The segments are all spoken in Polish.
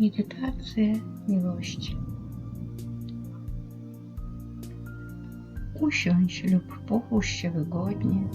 medytację miłości. Usiądź lub połóż się wygodnie.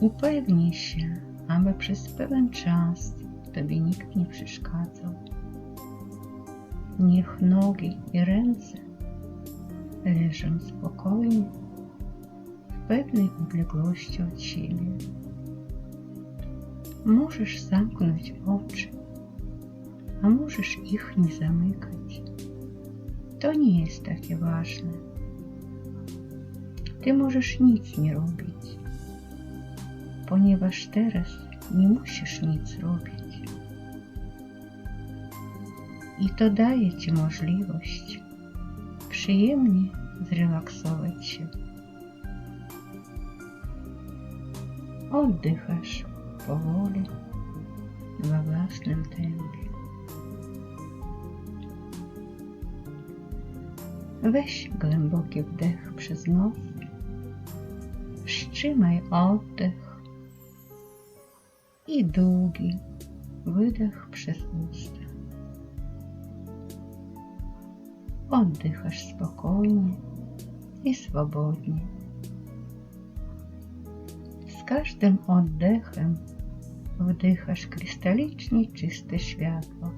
Upewnij się, aby przez pewien czas Tobie nikt nie przeszkadzał. Niech nogi i ręce leżą spokojnie, w pewnej odległości od siebie. Możesz zamknąć oczy a możesz ich nie zamykać. To nie jest takie ważne. Ty możesz nic nie robić, ponieważ teraz nie musisz nic robić. I to daje Ci możliwość przyjemnie zrelaksować się. Oddychasz powoli we własnym tempie. Weź głęboki wdech przez nos, wstrzymaj oddech i długi wydech przez usta. Oddychasz spokojnie i swobodnie. Z każdym oddechem wdychasz krystalicznie czyste światło,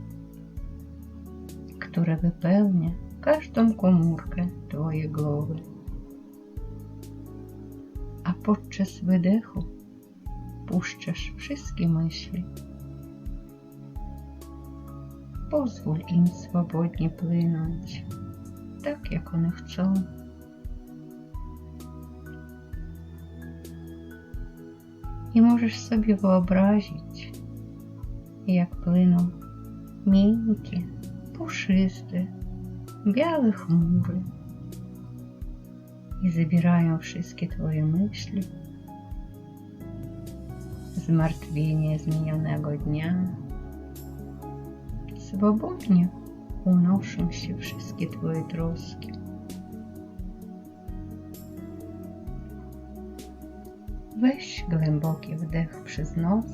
które wypełnia każdą komórkę Twojej głowy. A podczas wydechu puszczasz wszystkie myśli. Pozwól im swobodnie płynąć, tak jak one chcą. I możesz sobie wyobrazić, jak płyną miękkie, puszyste, białe chmury i zabierają wszystkie Twoje myśli, zmartwienie zmienionego dnia. Swobodnie unoszą się wszystkie Twoje troski. Weź głęboki wdech przez nos,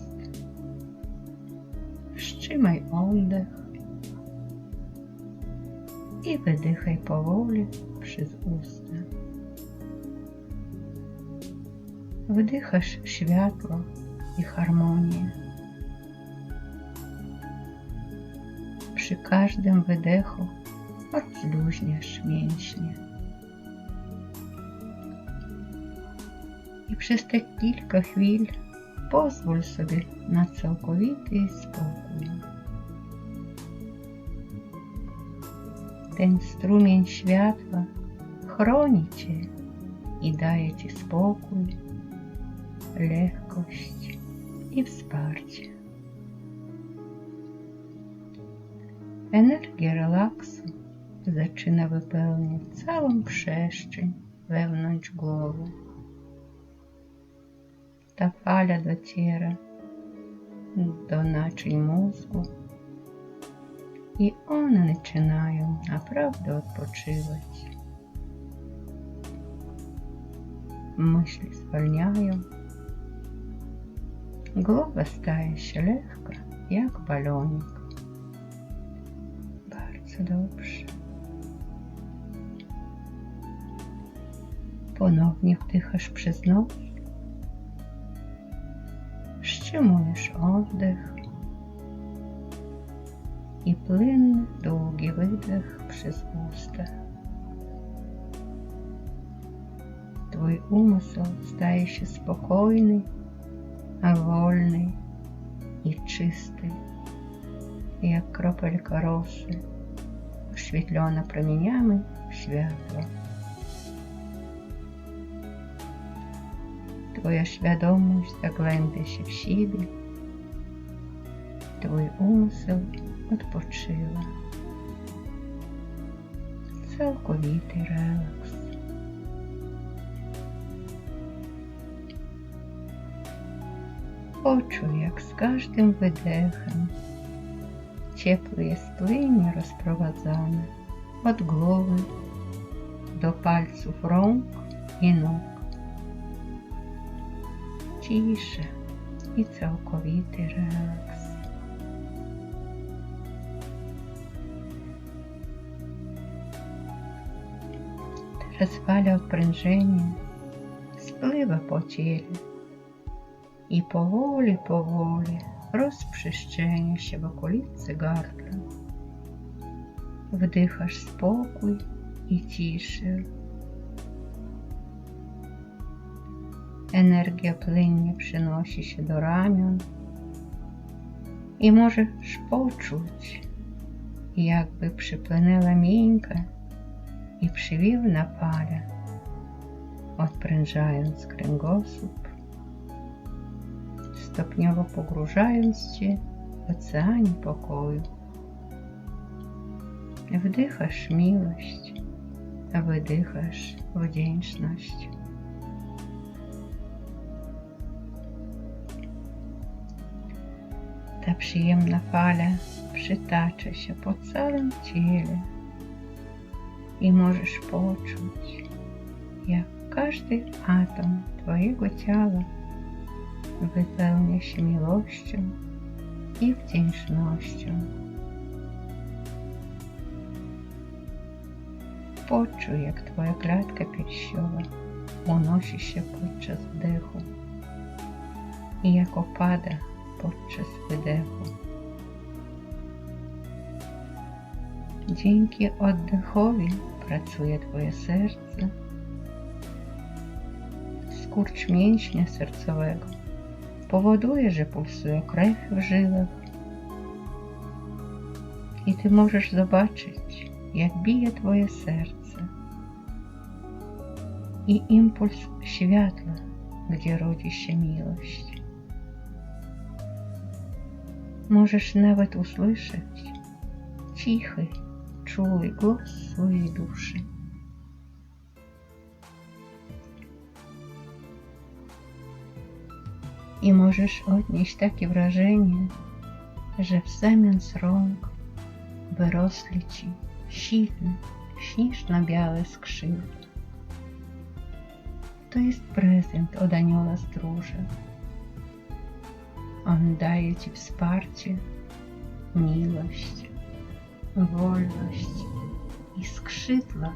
wstrzymaj oddech i wydychaj powoli przez usta. Wdychasz światło i harmonię. Przy każdym wydechu rozluźniasz mięśnie. I przez te kilka chwil pozwól sobie na całkowity spokój. Ten strumień światła chroni Cię i daje Ci spokój, lekkość i wsparcie. Energia relaksu zaczyna wypełniać całą przestrzeń wewnątrz głowy. Ta fala dociera do naczyń mózgu i one zaczynają naprawdę odpoczywać. Myśli zwalniają, głowa staje się lekka, jak balonik. Bardzo dobrze. Ponownie wdychasz przez nos, wstrzymujesz oddech i płynny, długi wydech przez usta. Twój umysł staje się spokojny, a wolny i czysty, jak kropelka rosy, oświetlona promieniami światła. Twoja świadomość zagłębia się w siebie, Twój umysł odpoczywa. Całkowity relaks. Poczuj, jak z każdym wydechem ciepły jest płynnie rozprowadzany od głowy do palców rąk i nóg. Cisza Teraz fala odprężenia spływa po ciele i powoli, powoli rozprzestrzenia się w okolicy gardła. Wdychasz spokój i ciszę. Energia płynnie przenosi się do ramion i możesz poczuć, jakby przypłynęła miękka i przywiewna fala, odprężając kręgosłup, stopniowo pogrużając Cię w oceanie pokoju. Wdychasz miłość, a wydychasz wdzięczność. Ta przyjemna fala przytacza się po całym ciele i możesz poczuć, jak każdy atom Twojego ciała wypełnia się miłością i wdzięcznością. Poczuj, jak Twoja klatka piersiowa unosi się podczas wdechu i jak opada podczas wydechu. Dzięki oddechowi pracuje Twoje serce, skurcz mięśnia sercowego. Powoduje, że pulsuje krew w żyłach. I Ty możesz zobaczyć, jak bije Twoje serce. I impuls światła, gdzie rodzi się miłość. Możesz nawet usłyszeć cichy, czuły głos swojej duszy. I możesz odnieść takie wrażenie, że w zamian z rąk wyrosły ci silne, śnieżno-białe skrzydła. To jest prezent od anioła stróża. On daje ci wsparcie, miłość, wolność i skrzydła,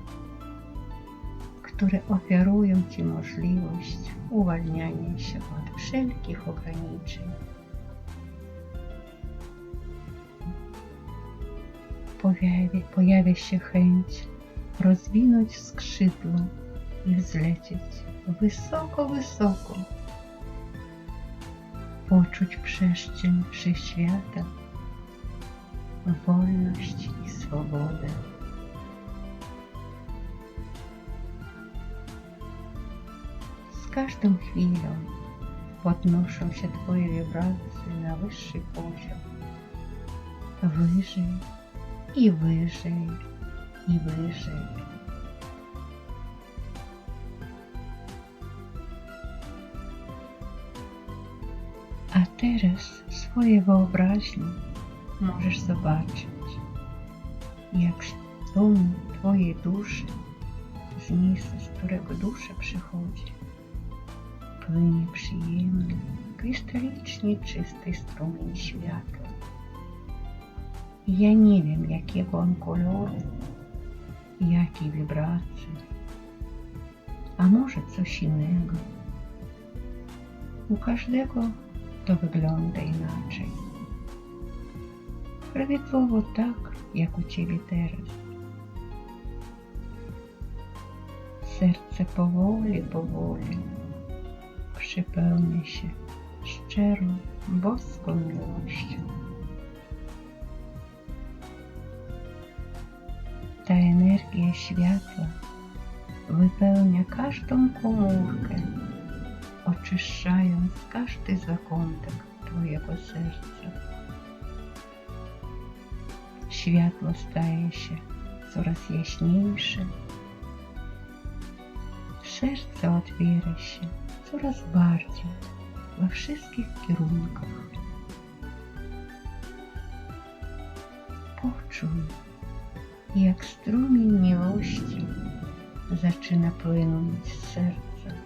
które ofiarują Ci możliwość uwalniania się od wszelkich ograniczeń. Pojawia, pojawia się chęć rozwinąć skrzydła i wzlecieć wysoko, wysoko. Poczuć przestrzeń wszechświata, wolność i swobodę. Z każdą chwilą podnoszą się Twoje wibracje na wyższy poziom, wyżej i wyżej i wyżej. A teraz w swojej wyobraźni możesz zobaczyć, jak dom Twojej duszy, z miejsca, z którego dusza przychodzi, płynie przyjemny, krystalicznie czysty strumień światła. Ja nie wiem, jakiego on koloru, jakiej wibracji, a może coś innego. U każdego to wygląda inaczej. Prawidłowo tak, jak u Ciebie teraz. Serce powoli, powoli przypełnia się szczerą, boską miłością. Ta energia światła wypełnia każdą komórkę, oczyszczając każdy zakątek Twojego serca. Światło staje się coraz jaśniejsze, serce otwiera się coraz bardziej we wszystkich kierunkach. Poczuj, jak strumień miłości zaczyna płynąć z serca.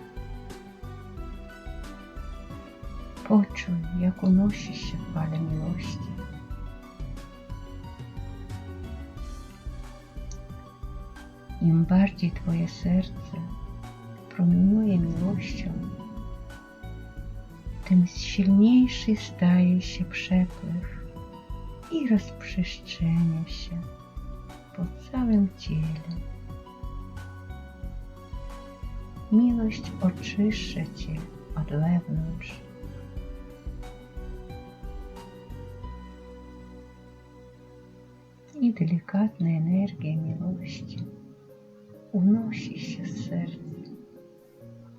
Poczuj, jak unosi się fala miłości. Im bardziej Twoje serce promieniuje miłością, tym silniejszy staje się przepływ i rozprzestrzenia się po całym ciele. Miłość oczyszcza Cię od wewnątrz. I delikatna energia miłości unosi się z serca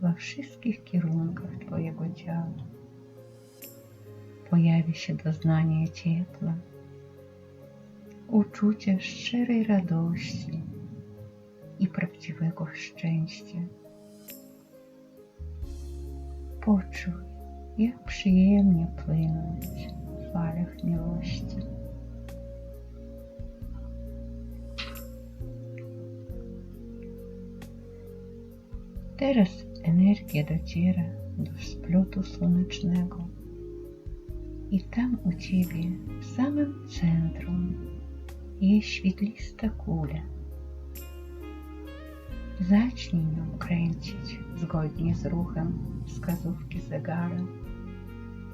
we wszystkich kierunkach Twojego ciała. Pojawi się doznanie ciepła, uczucie szczerej radości i prawdziwego szczęścia. Poczuj, jak przyjemnie płynąć w falach miłości. Teraz energia dociera do splotu słonecznego i tam u Ciebie w samym centrum jest świetlista kula. Zacznij nią kręcić zgodnie z ruchem wskazówki zegara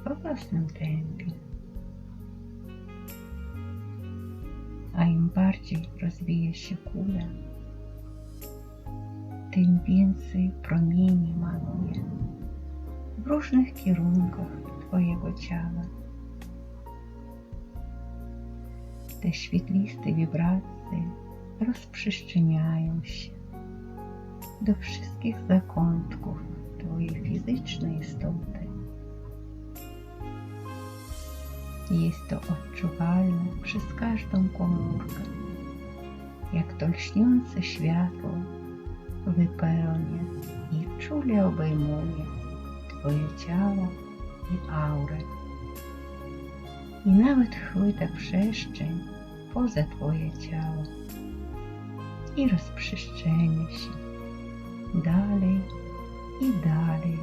w własnym tempie. A im bardziej rozwija się kula, tym więcej promieni manuje w różnych kierunkach Twojego ciała. Te świetliste wibracje rozprzestrzeniają się do wszystkich zakątków Twojej fizycznej istoty. Jest to odczuwalne przez każdą komórkę, jak to lśniące światło wypełnia i czule obejmuje Twoje ciało i aurę. I nawet chwyta przestrzeń poza Twoje ciało i rozprzestrzenia się dalej i dalej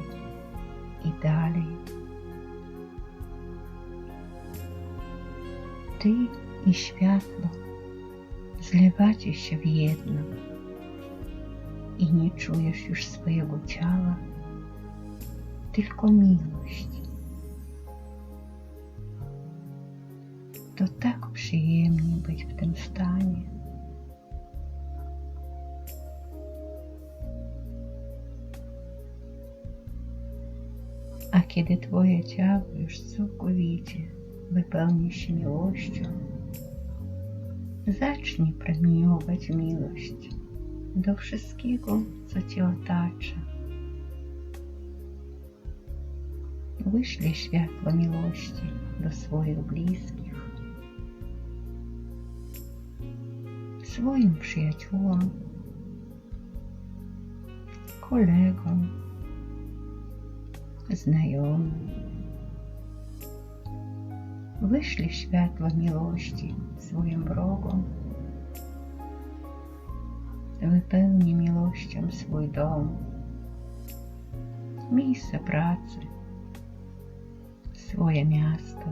i dalej. Ty i światło zlewacie się w jedno i nie czujesz już swojego ciała, tylko miłość. To tak przyjemnie być w tym stanie. A kiedy Twoje ciało już całkowicie wypełni się miłością, zacznij promieniować miłość do wszystkiego, co Cię otacza. Wyślij światło miłości do swoich bliskich, swoim przyjaciółom, kolegom, znajomym. Wyślij światło miłości swoim wrogom, wypełni miłością swój dom, miejsce pracy, swoje miasto.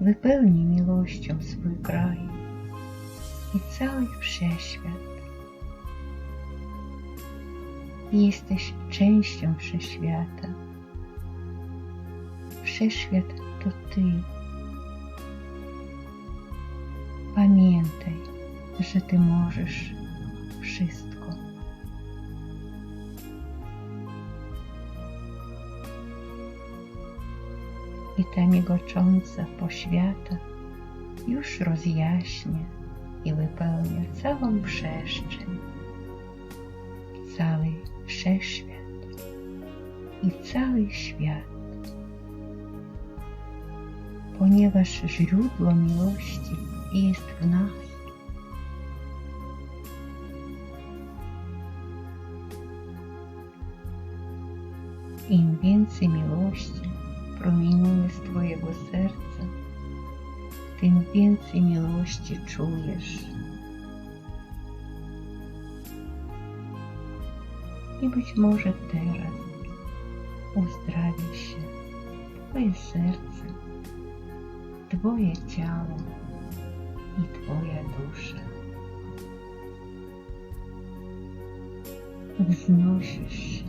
Wypełni miłością swój kraj i cały wszechświat. Jesteś częścią wszechświata. Wszechświat to Ty. Pamiętaj, że Ty możesz wszystko. I ta migocząca poświata już rozjaśnia i wypełnia całą przestrzeń, cały wszechświat i cały świat, ponieważ źródło miłości jest w nas. Im więcej miłości promieniuje z Twojego serca, tym więcej miłości czujesz. I być może teraz uzdrawi się Twoje serce, Twoje ciało i Twoja dusza. Wznosisz się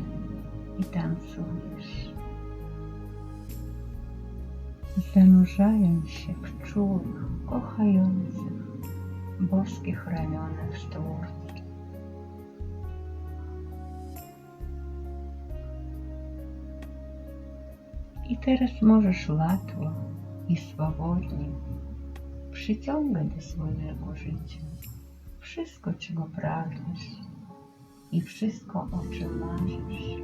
i tancujesz, zanurzając się w czułych, kochających, boskich ramionach Stwórcy. I teraz możesz łatwo i swobodnie przyciągać do swojego życia wszystko, czego pragniesz i wszystko, o czym marzysz.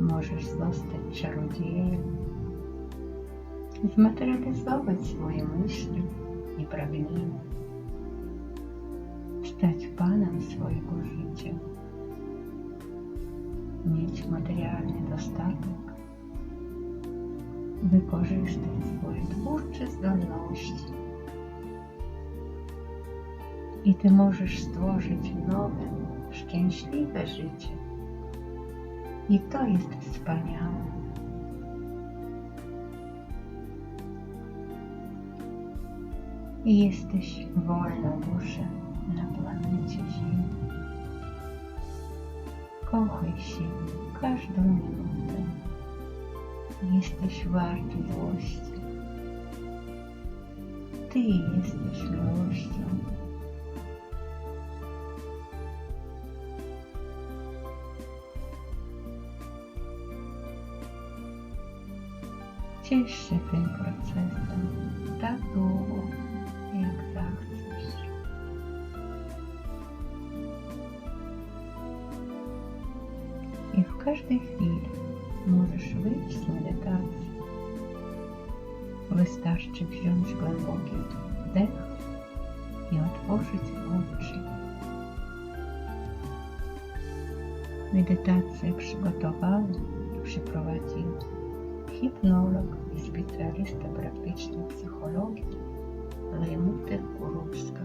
Możesz zostać czarodziejem, zmaterializować swoje myśli i pragnienia, stać Panem swojego życia, mieć materialny dostatek, wykorzystać swoje twórcze zdolności i Ty możesz stworzyć nowe, szczęśliwe życie. I to jest wspaniałe. I jesteś wolna dusza na planecie Ziemi. Kochaj siebie każdą minutę. Jesteś warty złości. Ty jesteś miłością. Ciesz się tym procesem tak długo, jak zachcesz. I w każdej chwili być medytacji. Wystarczy wziąć głęboki wdech i otworzyć oczy. Medytację przygotował i przeprowadził hipnolog i specjalista praktyczny psychologii Lemuty Kurulska.